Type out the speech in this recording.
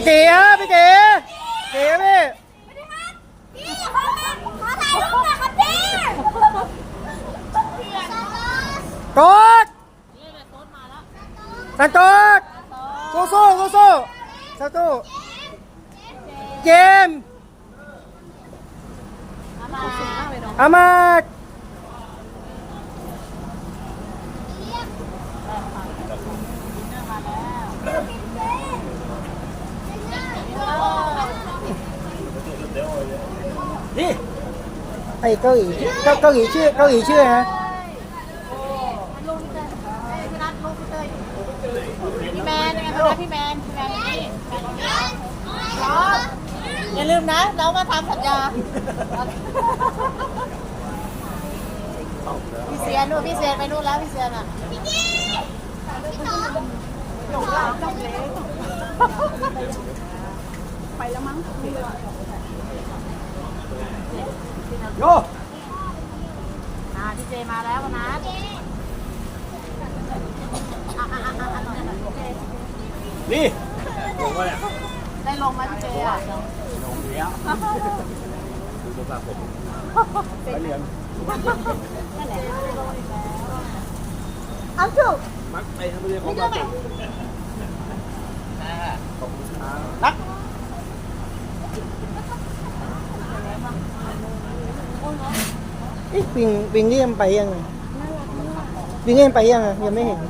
พี่เก๋ฮะพี่เก๋เก๋พี่พี่ขอขอถ่ายรูปหน่อยครับพี่โต๊ดสันโต๊ดสู้สู้สู้สู้สู้สู้เจมส์อามาด นี่ไอ้เกาหลีเกาเกาหลีชื่อเกาหลีชื่อฮะพี่แมนยังไงบ้างนะพี่แมนพี่แมนอยู่นี่แมนอยู่นี่อย่าลืมนะ เรามาทำสัญญาพี่เซียนนู่นพี่เซียนไปนู่นแล้วพี่เซียนอะหลงหลังจำเล็กไปแล้วมั้ง โยอ่าพี่เจมาแล้วนะอะอะอะอะอะหน่อยหน่อยนี่ได้ลงไหมพี่เจอะเอาถูกมักไปทำเรื่องของไม่เราได้ไหมนัก เอ๊ะปิงปิงเลี่ยมไปยังไงปิงเลี่ยมไปยังไงยังไม่เห็น